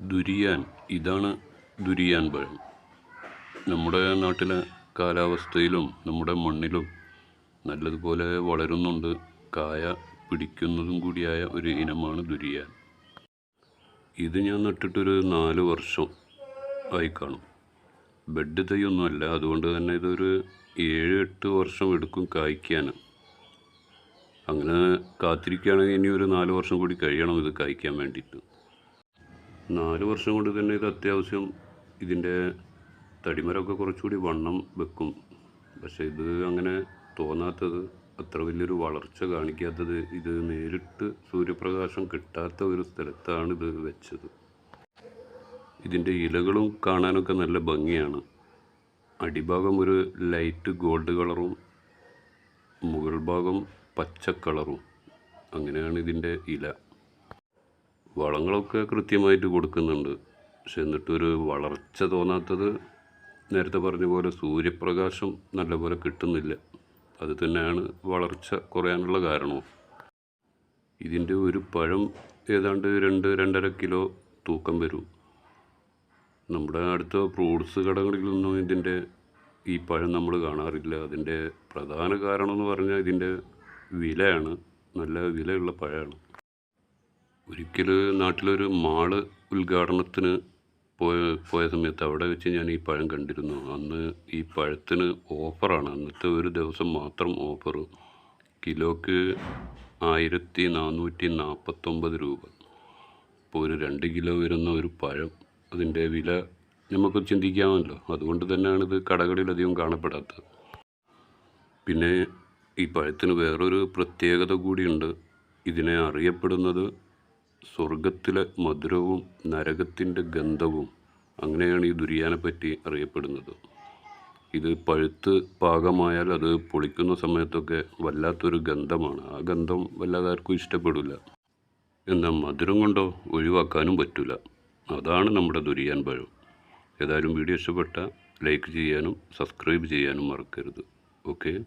Durian. ഇതാണ് durian പഴം നമ്മുടെ നാട്ടിലെ കാലാവസ്ഥയിലും നമ്മുടെ മണ്ണിലും നല്ലതുപോലെ വളരുന്നുണ്ട്. കായ പിടിക്കുന്നതും കൂടിയായ ഒരു ഇനമാണ് ദുരിയാൻ. ഇത് ഞാൻ നട്ടിട്ടൊരു നാല് വർഷം ആയി കാണും. ബെഡ് തൈയൊന്നുമല്ല അതുകൊണ്ട് തന്നെ ഇതൊരു ഏഴ് എട്ട് വർഷം എടുക്കും കായ്ക്കാൻ അങ്ങനെ കാത്തിരിക്കുകയാണെങ്കിൽ ഇനി ഒരു നാല് വർഷം കൂടി കഴിയണം ഇത് കായ്ക്കാൻ വേണ്ടിയിട്ട്. നാല് വർഷം കൊണ്ട് തന്നെ ഇത് അത്യാവശ്യം ഇതിന്റെ തടിമരമൊക്കെ കുറച്ചുകൂടി വണ്ണം വെക്കും. പക്ഷേ ഇത് അങ്ങനെ തോന്നാത്തത് അത്ര വലിയൊരു വളർച്ച കാണിക്കാത്തത് ഇത് നേരിട്ട് സൂര്യപ്രകാശം കിട്ടാത്ത ഒരു സ്ഥലത്താണ് ഇത് വെച്ചത്. ഇതിന്റെ ഇലകളും കാണാനൊക്കെ നല്ല ഭംഗിയാണ്. അടിഭാഗം ഒരു ലൈറ്റ് ഗോൾഡ് കളറും മുകൾ ഭാഗം പച്ച കളറും. അങ്ങനെയാണ് ഇതിന്റെ ഇല. വളങ്ങളൊക്കെ കൃത്യമായിട്ട് കൊടുക്കുന്നുണ്ട്. പക്ഷെ എന്നിട്ടൊരു വളർച്ച തോന്നാത്തത് നേരത്തെ പറഞ്ഞ പോലെ സൂര്യപ്രകാശം നല്ലപോലെ കിട്ടുന്നില്ല. അത് തന്നെയാണ് വളർച്ച കുറയാനുള്ള കാരണവും. ഇതിന്റെ ഒരു പഴം ഏതാണ്ട് രണ്ട് രണ്ടര കിലോ തൂക്കം വരും. നമ്മുടെ അടുത്ത ഫ്രൂട്ട്സ് കടകളിലൊന്നും ഇതിന്റെ ഈ പഴം നമ്മൾ കാണാറില്ല. അതിന്റെ പ്രധാന കാരണം എന്ന് പറഞ്ഞാൽ ഇതിന്റെ വിലയാണ്. നല്ല വിലയുള്ള പഴമാണ്. ഒരിക്കൽ നാട്ടിലൊരു മാൾ ഉദ്ഘാടനത്തിന് പോയ പോയ സമയത്ത് അവിടെ വെച്ച് ഞാൻ ഈ പഴം കണ്ടിരുന്നു. അന്ന് ഈ പഴത്തിന് ഓഫറാണ്. അന്നത്തെ ഒരു ദിവസം മാത്രം ഓഫർ. കിലോക്ക് ആയിരത്തി നാനൂറ്റി നാൽപ്പത്തൊമ്പത് രൂപ. ഇപ്പോൾ ഒരു രണ്ട് കിലോ വരുന്ന ഒരു പഴം അതിന്റെ വില നമുക്ക് ചിന്തിക്കാമല്ലോ. അതുകൊണ്ട് തന്നെയാണ് ഇത് കടകളിലധികം കാണപ്പെടാത്തത്. പിന്നെ ഈ പഴത്തിന് വേറൊരു പ്രത്യേകത കൂടിയുണ്ട്. ഇതിനെ അറിയപ്പെടുന്നത് സ്വർഗത്തിലെ മധുരവും നരകത്തിന്റെ ഗന്ധവും അങ്ങനെയാണ് ഈ ദുരിയാനെ പറ്റി അറിയപ്പെടുന്നത്. ഇത് പഴുത്ത് പാകമായാൽ അത് പൊളിക്കുന്ന സമയത്തൊക്കെ വല്ലാത്തൊരു ഗന്ധമാണ്. ആ ഗന്ധം വല്ലാതെ ആർക്കും ഇഷ്ടപ്പെടില്ല. എന്നാൽ മധുരം കൊണ്ടോ ഒഴിവാക്കാനും പറ്റില്ല. അതാണ് നമ്മുടെ ദുരിയാൻ പഴം. ഏതായാലും വീഡിയോ ഇഷ്ടപ്പെട്ട ലൈക്ക് ചെയ്യാനും സബ്സ്ക്രൈബ് ചെയ്യാനും മറക്കരുത്. ഓക്കെ?